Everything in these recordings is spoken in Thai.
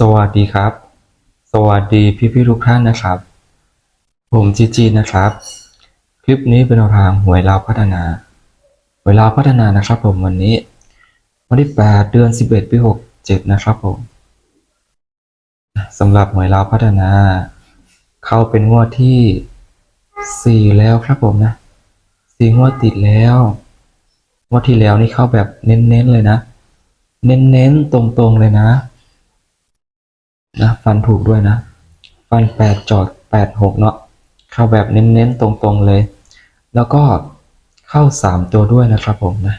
สวัสดีครับ สวัสดีพี่พี่ทุกท่านนะครับ ผมจีจีนะครับ คลิปนี้เป็นทางหวยลาวพัฒนาหวยลาวพัฒนานะครับ ผมวันนี้ วันที่ 8 เดือน 11 ปี67 นะครับผมสำหรับหวยลาวพัฒนา เข้าเป็นงวดที่ 4 แล้วครับผมนะสี่งวดติดแล้วงวดที่แล้วนี่เข้าแบบเน้นๆเลยนะ เน้นๆตรงๆเลยนะ นะฟันถูกด้วยนะ ฟันแปดจอดแปดหกเนาะเข้าแบบเน้นๆตรงๆเลย แล้วก็เข้าสามตัวด้วยนะครับผมนะ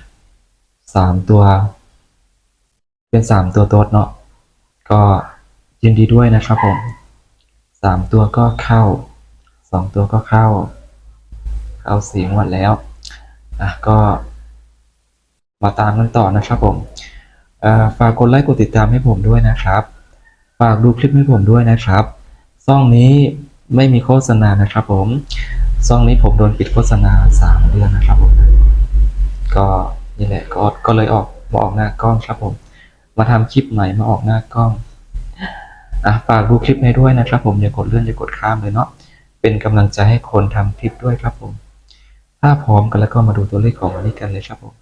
สามตัว เป็นสามตัวโต๊ดเนาะก็ยินดีด้วยนะครับผมสามตัวก็เข้าสองตัวก็เข้า เข้าสี่งวดแล้วอะก็มาตามกันต่อนะครับผมฝากกดไลค์กดติดตามให้ผมด้วยนะครับ ฝากดูคลิปให้ผมด้วยนะครับซ่องนี้ไม่มีโฆษณานะครับ ผมซ่องนี้ผมโดนปิดโฆษณาสามเดือนนะครับผมก็นี่แหละก็ก็เลยออกมาออกหน้ากล้องครับผม มาทำคลิปใหม่มาออกหน้ากล้องอะฝากดูคลิปให้ด้วยนะครับ ผมอย่ากดเลื่อนอย่ากดข้ามเลยเนาะเป็นกำลังใจให้คนทำคลิปด้วยครับผม ถ้าพร้อมกันแล้วก็มาดูตัวเลขของวันนี้กันเลยครับผม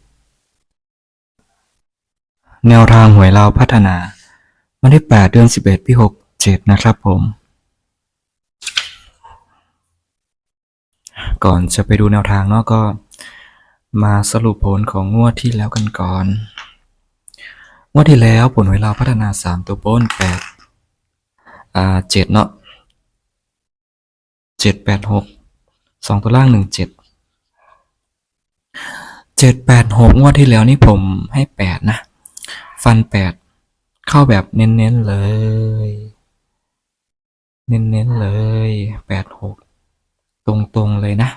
แนวทางหวยเราวพัฒนา วันที่ 8 เดือน 11 ปี 67 นะครับผม ก่อนจะไปดูแนวทางเนาะก็มาสรุปผลของงวดที่แล้วกันก่อน งวดที่แล้วผลหวยเราพัฒนา 3 ตัวบน8อ่า7เนาะ7 8 6 2 ตัวล่าง 1 7 7 8 6 งวดที่แล้วนี่ผมให้ 8 นะ ฟัน 8 เข้าแบบเน้นๆเลย เน้นๆเลย8 6ตรงๆเลยนะ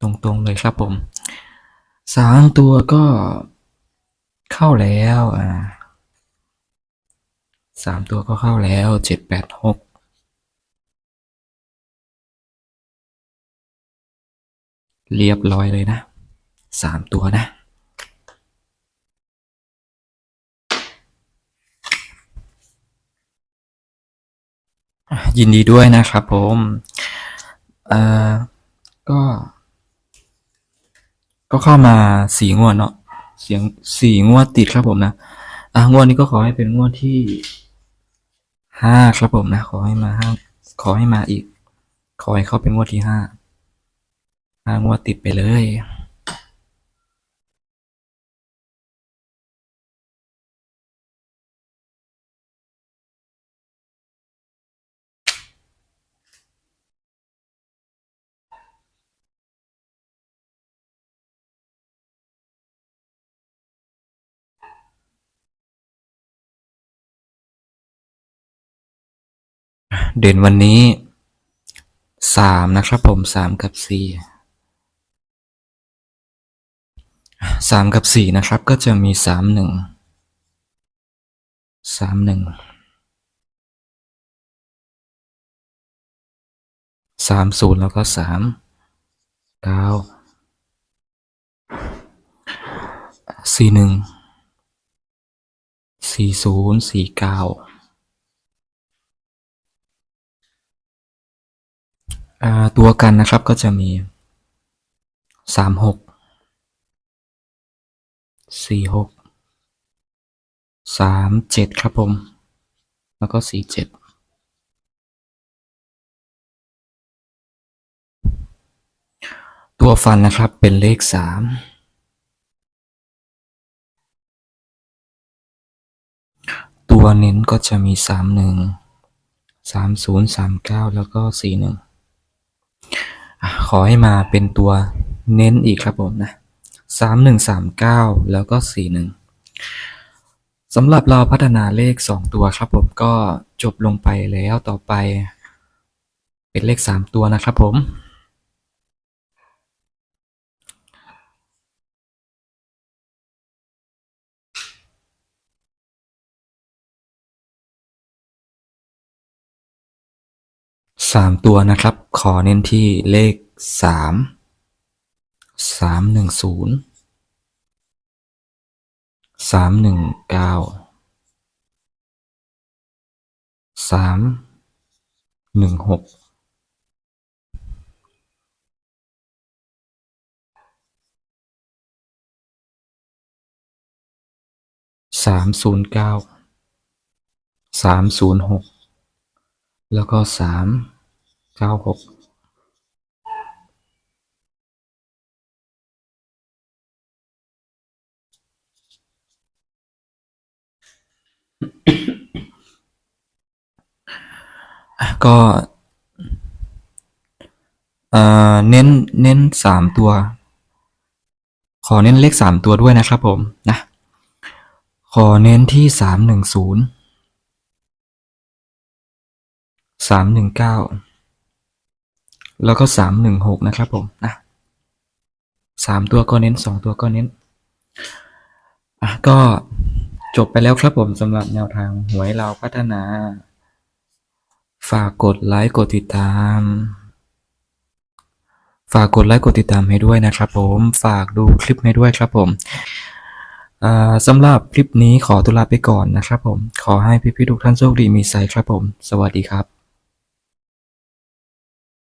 ตรงๆเลยครับผมสามตัวก็เข้าแล้วอ่าสามตัวก็เข้าแล้วเจ็ดแปดหกเรียบร้อยเลยนะสามตัวนะ ยินดีด้วยนะครับผมเอ่อก็ ก็เข้ามาสี่งวดเนาะเสียงสี่งวดติดครับผมนะ อะงวดนี้ก็ขอให้เป็นงวดที่ห้าครับผมนะ ขอให้มาห้าขอให้มาอีก ขอให้เข้าเป็นงวดที่ห้าห้างวดติดไปเลย เด่นวันนี้สามนะครับผมสามกับสี่สามกับสี่นะครับ ก็จะมีสามหนึ่งสามหนึ่งสามศูนย์แล้วก็สามเก้าสี่หนึ่งสี่ศูนย์สี่เก้า ตัวกันนะครับก็จะมีสามหกสี่หกสามเจ็ดครับผม แล้วก็สี่เจ็ดตัวฟันนะครับเป็นเลขสามตัวเน้นก็จะมีสามหนึ่งสามศูนย์สามเก้าแล้วก็สี่หนึ่ง ขอให้มาเป็นตัวเน้นอีกครับผมนะสามหนึ่งสามเก้าแล้วก็สี่หนึ่งสำหรับเราพัฒนาเลขสองตัวครับผมก็จบลงไปแล้วต่อไป เป็นเลขสามตัวนะครับผมสามตัวนะครับ ขอเน้นที่เลข สามสามหนึ่งศูนย์สามหนึ่งเก้าสามหนึ่งหกสามศูนย์เก้าสามศูนย์หกแล้วก็สามเก้าหก ก็เน้นเน้นสามตัว ขอเน้นเลขสามตัวด้วยนะครับผมนะขอเน้นที่สามหนึ่งศูนย์สามหนึ่งเก้าแล้วก็สามหนึ่งหกนะครับผมนะสามตัวก็เน้นสองตัวก็เน้นอะก็จบไปแล้วครับผมสำหรับแนวทางหวยเราพัฒนา ฝากกดไลค์กดติดตาม ฝากกดไลค์กดติดตามให้ด้วยนะครับผม ฝากดูคลิปให้ด้วยครับผมสำหรับคลิปนี้ขอตุลาไปก่อนนะครับผม ขอให้พี่ๆทุกท่านโชคดีมีไซครับผม สวัสดีครับ